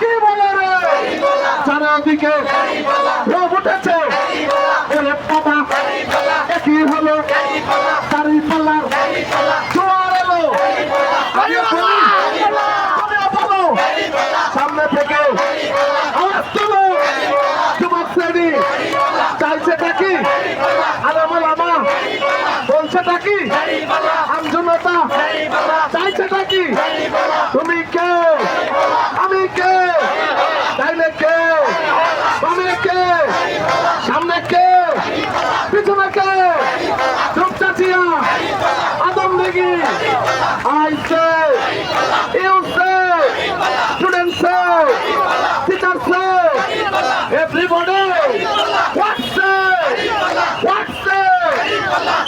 কি বলে রে? চারিদিকে রোগ উঠেছে। কি হলো? দাড়ি পাল্লার জোয়ার এলো আমিও বলি, তুমিও বলো সামনে থেকে আওয়াজ তুলো যুবক শ্রেণি চাইছেটা কি আলামল আমা বলছেটা কি আমজনতা? চাইছেটা কি তুমি কে? আমি কে? তাইলে কে? বামে কে? সামনে কে? পিছনে কে? রূপচাচিয়া আদম দিঘি I say, you say, students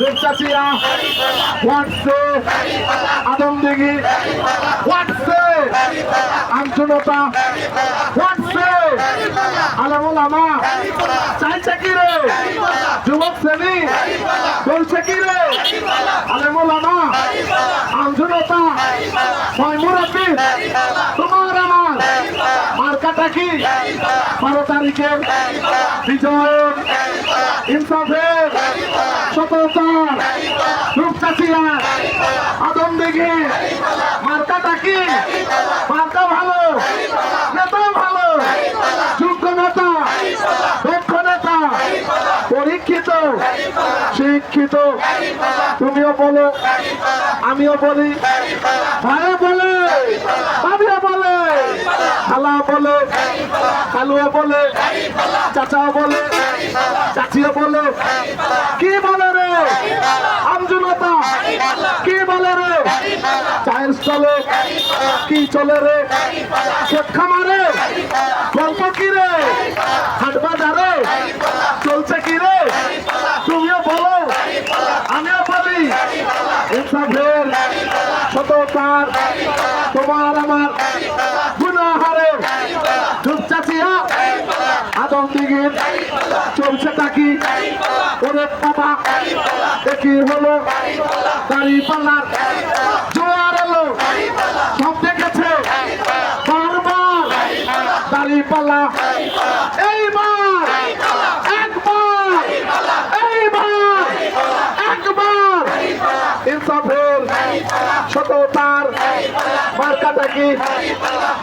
রূপচাচিয়া what say, Adam Dighi what say, Amjanata what say, আলামুল আমা চাইছে কি রে যুবক শ্রেণি বলছে কি রে আলামুল আমা আমজনতা ছয় তোমার আমার মার্কাটা কি বারো তারিখের বিজয় ইনসাফের সততার রূপচাচিয়া আদম দিঘি মার্কাটা কি মার্কা ভালো নেতা ভালো যোগ্য নেতা দক্ষ নেতা পরীক্ষিত। শিক্ষিত। তুমিও বলো। আমিও বলি। ভাইও বলে। ভাবিও বলে। খালা বলে। কালুও বলে। চাচাও বলে। চাচিও বলে। কি বলে রে? আমজনতা। কি বলে রে? চলে? কি চলে রে? ক্ষেত খামারে? গল্প কি রে? হাট বাজারে? চলছে কি রে? তুমিও বলো। আমিও বলি ইনসাফের তোমার আমার গুনাহারে। ধূপচাচিয়া আদম দিঘির চলছে তাকি ওরে বাবা একই হলো?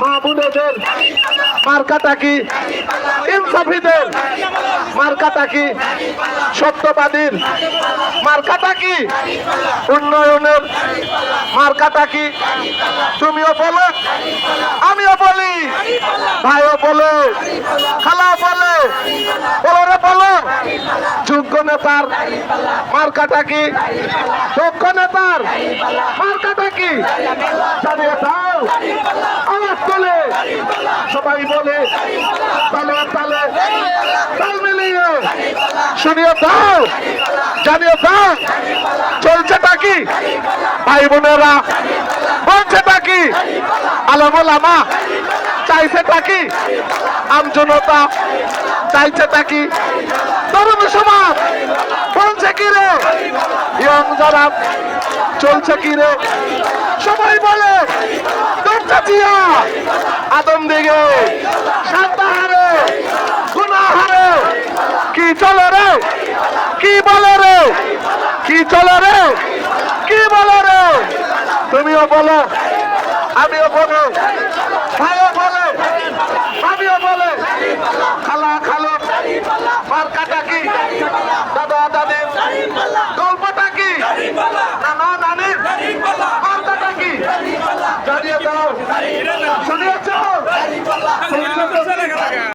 মা সত্যবাদীর মার্কাটা কি? উন্নয়নের মার্কাটা কি? তুমিও বলো, আমিও বলি। ভাইও বলো খালা বলে বলো রে বলো। যোগ্য নেতার মার্কাটা কি? যোগ্য নেতার মার্কাটা কি? জানিয়ে দাও। আওয়াজ তোলে। সবাই বলে, তালে তালে, তাল মিলিয়ে। শুনিয়ে দাও। জানিয়ে দাও। চলছেটা কি? ভাই বোনেরা বলছেটা কি? আলমুল আমা চাইছেটা কি? আমজনতা, চাইছেটা কি? তরুণ সমাজ, বলছে কি রে? ইয়ং যারা, চলছে কি রে? সবাই বলে দুর্গাচিয়া আদম দিগে শান্তাহারে গুনাহারে, কি চলে রে? কি বলে রে? কি চলে রে? কি বলে রে? তুমিও বলো, আমিও বলো, ভাইও 看？